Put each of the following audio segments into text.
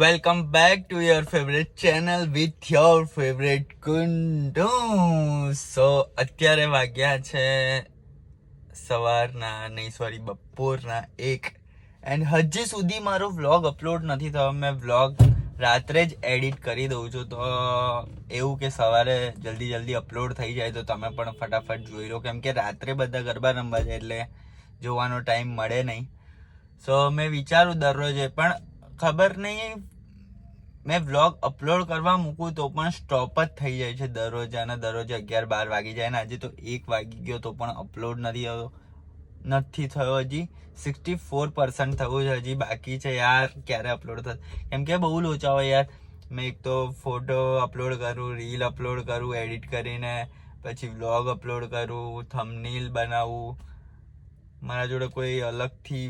Welcome back to your favourite channel with your favourite Kundu so અત્યારે વાગ્યા છે સવારના, નહીં સોરી બપોરના એક. એન્ડ હજી સુધી મારો વ્લોગ અપલોડ નથી થયો. મેં વ્લોગ રાત્રે જ એડિટ કરી દઉં છું. તો એવું કે સવારે જલ્દી જલ્દી અપલોડ થઈ જાય તો તમે પણ ફટાફટ જોઈ લો. કેમ કે રાત્રે બધા ગરબા રમવા જાય એટલે જોવાનો ટાઈમ મળે નહીં. સો મેં વિચારું દરરોજે પણ ખબર નહીં. મેં વ્લોગ અપલોડ કરવા મૂકું તો પણ સ્ટોપ જ થઈ જાય છે દરરોજ અને દરરોજ અગિયાર બાર વાગી જાય ને આજે તો એક વાગી ગયો તો પણ અપલોડ નથી થયો. નથી થયો હજી. સિક્સટી ફોર પર્સન્ટ થયું છે હજી બાકી છે યાર, ક્યારે અપલોડ થશે કેમ કે બહુ લોચા હોય યાર. મેં એક તો ફોટો અપલોડ કરું રીલ અપલોડ કરું એડિટ કરીને, પછી વ્લોગ અપલોડ કરું થંબનેલ બનાવું. મારા જોડે કોઈ અલગથી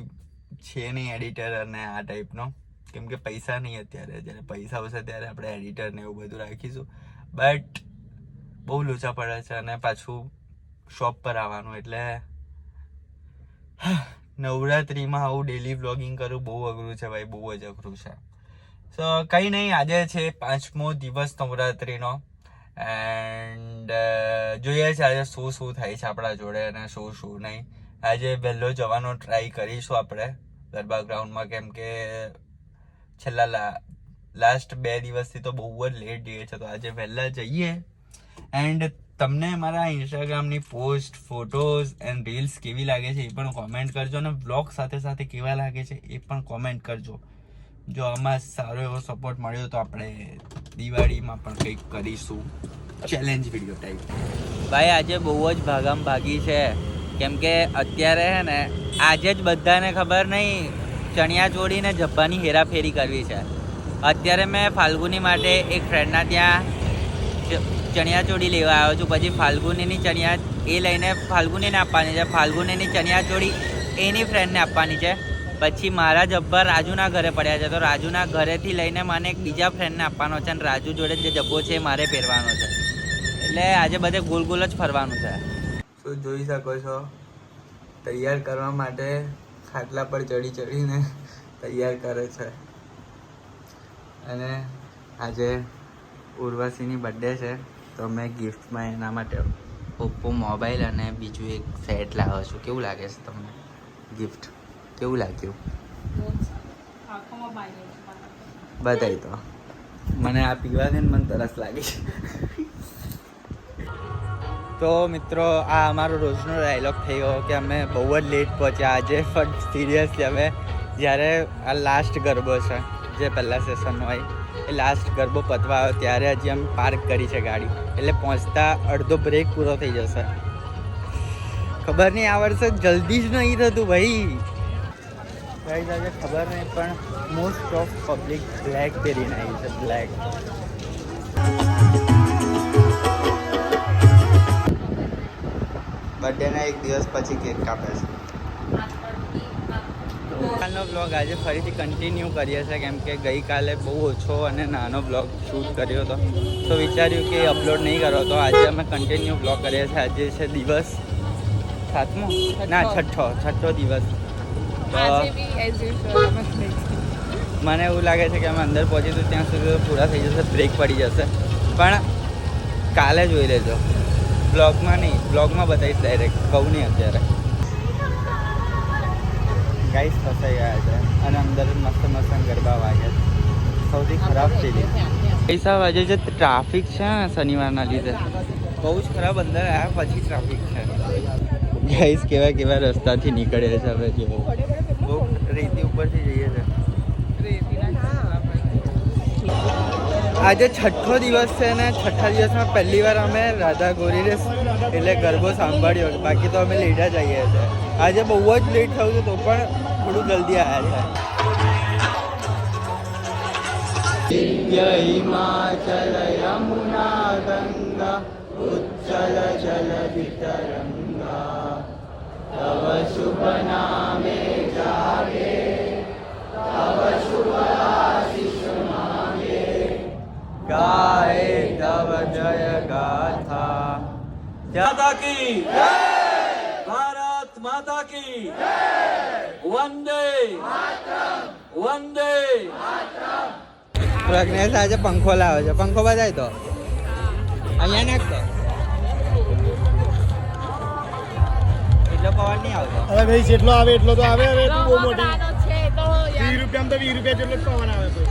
છે નહીં એડિટર અને આ ટાઈપનો કેમ કે પૈસા નહીં અત્યારે જ્યારે પૈસા આવશે ત્યારે આપણે એડિટર ને એવું બધું રાખીશું. બટ બહુ લોચા પડે છે અને પાછું શોપ પર આવવાનું એટલે નવરાત્રિમાં આવું ડેલી વ્લોગિંગ કરવું બહુ અઘરું છે ભાઈ, બહુ જ અઘરું છે. સો કંઈ નહીં, આજે છે પાંચમો દિવસ નવરાત્રિનો. એન્ડ જોઈએ છે આજે શું શું થાય છે આપણા જોડે અને શું શું નહીં. આજે વહેલો જવાનો ટ્રાય કરીશું આપણે. ગરબા ગ્રાઉન્ડમાં કેમ કે છેલ્લા લાસ્ટ બે દિવસથી તો બહુ જ લેટ જઈએ છે, તો આજે વહેલા જઈએ. એન્ડ તમને મારા ઇન્સ્ટાગ્રામની પોસ્ટ ફોટોઝ એન્ડ રીલ્સ કેવી લાગે છે એ પણ કોમેન્ટ કરજો અને બ્લોગ સાથે સાથે કેવા લાગે છે એ પણ કોમેન્ટ કરજો. જો આમાં સારો એવો સપોર્ટ મળ્યો તો આપણે દિવાળીમાં પણ કંઈક કરીશું. ચેલેન્જ વીડિયો ટાઈપ ભાઈ, આજે બહુ જ ભાગામ ભાગી છે. કેમ કે અત્યારે હે ને, આજે જ બધાને ખબર નહીં ચણિયા જોડીને જબ્બાની હેરાફેરી કરવી છે. અત્યારે મેં ફાલ્ગુની માટે એક ફ્રેન્ડના ત્યાં ચણિયા ચોળી લેવા આવ્યો છું. પછી ફાલ્ગુનીની ચણિયા એ લઈને ફાલ્ગુનીને આપવાની છે. ફાલ્ગુનીની ચણિયા ચોળી એની ફ્રેન્ડને આપવાની છે. પછી મારા જબ્બા રાજુના ઘરે પડ્યા છે. તો રાજુના ઘરેથી લઈને મને એક બીજા ફ્રેન્ડને આપવાનો છે અને રાજુ જોડે જે જબ્બો છે એ મારે પહેરવાનો છે. એટલે આજે બધે ગોલ ગોલ જ ફરવાનું છે. શું જોઈ શકો છો? તૈયાર કરવા માટે ખાટલા પર ચડી ચડીને તૈયાર કરે છે. અને આજે ઉર્વશીની બર્થડે છે, તો મેં ગિફ્ટમાં એના માટે ઓપ્પો મોબાઈલ અને બીજું એક સેટ લાવ્યો છું. કેવું લાગે છે તમને? ગિફ્ટ કેવું લાગ્યું? બતાવી તો મને આ પીવા દે મને તરસ લાગે છે. તો મિત્રો, આ અમારો રોજનો ડાયલોગ થઈ ગયો કે અમે બહુ જ લેટ પહોંચ્યા. આજે પણ સિરિયસલી અમે જ્યારે આ લાસ્ટ ગરબો છે, જે પહેલાં સેશન હોય, એ લાસ્ટ ગરબો પતવા આવ્યો, ત્યારે હજી અમે પાર્ક કરી છે ગાડી. એટલે પહોંચતા અડધો બ્રેક પૂરો થઈ જશે. ખબર નહીં, આ વર્ષે જલ્દી જ નહીં થતું ભાઈ. ભાઈ ખબર નહીં, પણ મોસ્ટ ઓફ પબ્લિક બ્લેક પહેરીને આવી છે બ્લેક બર્થડેના એક દિવસ પછી કેક કાપે છે. કાલનો બ્લોગ આજે ફરીથી કન્ટિન્યુ કરીએ છીએ કેમ કે ગઈકાલે બહુ ઓછો અને નાનો બ્લોગ શૂટ કર્યો હતો. તો વિચાર્યું કે અપલોડ નહીં કરો તો આજે અમે કન્ટિન્યુ બ્લોગ કરીએ છીએ. આજે છે દિવસ સાતમો? ના છઠ્ઠો. છઠ્ઠો દિવસ. મને એવું લાગે છે કે અમે અંદર પહોંચીશું ત્યાં સુધી પૂરા થઈ જશે બ્રેક પડી જશે. પણ કાલે જોઈ લેજો. બ્લોગમાં નહીં બ્લોગમાં બતાવીશ ડાયરેક્ટ કહું નહીં અત્યારે. ગાઈસ ફસાઈ ગયા છે અને અંદર મસ્ત મસ્ત ગરબા વાગે છે. સૌથી ખરાબ ફિલિંગ પૈસા વાગે છે ટ્રાફિક છે ને શનિવારના લીધે. બહુ જ ખરાબ અંદર આવ્યા પછી ટ્રાફિક છે. ગાઈસ કેવા કેવા રસ્તાથી નીકળે છે હવે જેવું. બહુ રેતી ઉપરથી જઈએ છે. આજે છઠ્ઠો દિવસ છે ને છઠ્ઠા દિવસમાં પહેલી વાર અમે રાધા ગોરીને એટલે ગરબો સાંભળ્યો બાકી તો અમે લેટ આવીએ છીએ. આજે બહુ જ લેટ થયું હતું તો પણ થોડું જલ્દી આવ્યા છે. હિમાચલ યમુના ગંગા ઉચ્ચલ જલ ગાય તવ જય ગાથા माता की भारत माता की वंदे वंदे પ્રજ્ઞેશ આજે પંખો લાવે છે પંખો બજાય તો અહીંયા નાખતો એટલો પવન નહીં આવતો હવે ભાઈ જેટલો આવે એટલો તો આવે હવે તું બહુ મોટી રમકડાનો છે તો યાર વીસ રૂપિયામાં તો વીસ રૂપિયા જેટલો જ પવન આવે તો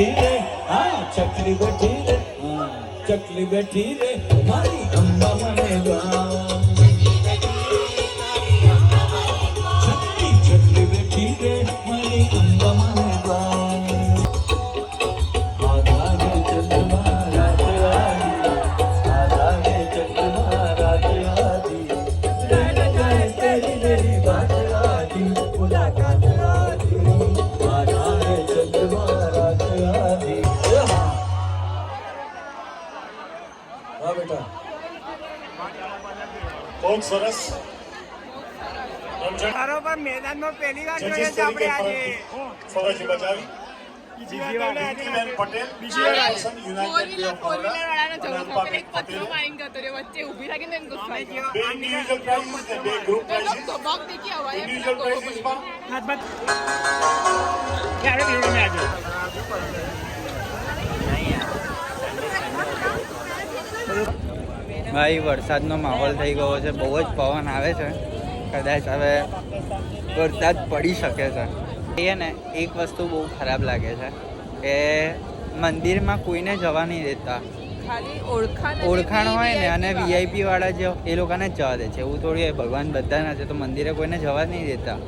બેઠી રે હા ચકલી બેઠી રે હા, ચકલી બેઠી રે મારી અંબા મને ગામ ચકલી બેઠી રે મારી અંબા મને બહુ સરસ. બરોબર મેદાનમાં પહેલી વાર જજીસ તરીકે ફરજ બજાવી. નીતિબેન પટેલ ભાઈ વરસાદનો માહોલ થઈ ગયો છે. બહુ જ પવન આવે છે. કદાચ હવે વરસાદ પડી શકે છે. એ ને એક વસ્તુ બહુ ખરાબ લાગે છે કે મંદિરમાં કોઈને જવા નહીં દેતા. ખાલી ઓળખાણ ઓળખાણ હોય ને અને વીઆઈપી વાળા જે એ લોકોને જ જવા દે છે. એવું થોડી હોય ભગવાન બધાના છે તો મંદિરે કોઈને જવા જ નહીં દેતા.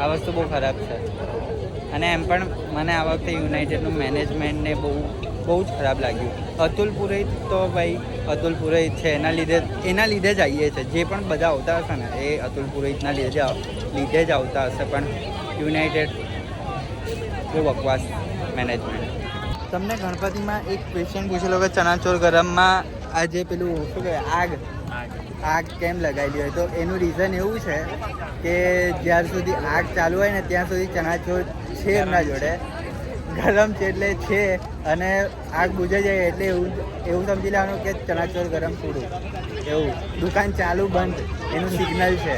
આ વસ્તુ બહુ ખરાબ છે. અને એમ પણ મને આ વખતે યુનાઇટેડનું મેનેજમેન્ટ ને બહુ બહુ જ ખરાબ લાગ્યું. અતુલ પુરોહિત તો ભાઈ અતુલ પુરોહિત છે એના લીધે એના લીધે જ આવીએ છે. જે પણ બધા આવતા હશે ને એ અતુલ પુરોહિતના લીધે જ લીધે જ આવતા હશે. પણ યુનાઇટેડ બહુ બકવાસ મેનેજમેન્ટ. તમને ગણપતિમાં એક ક્વેશ્ચન પૂછેલો કે ચણાચોર ગરમમાં આ જે પેલું શું કહેવાય આગ? આગ. કેમ લગાવેલી હોય? તો એનું રીઝન એવું છે કે જ્યાર સુધી આગ ચાલુ હોય ને ત્યાં સુધી ચણાચોર છે એમના જોડે. ગરમ છે એટલે છે અને આગ બુજાઈ જાય એટલે એવું એવું સમજી લેવાનું કે ચણાચોર ગરમ પૂરું. એવું. દુકાન ચાલુ બંધ. એનું સિગ્નલ છે.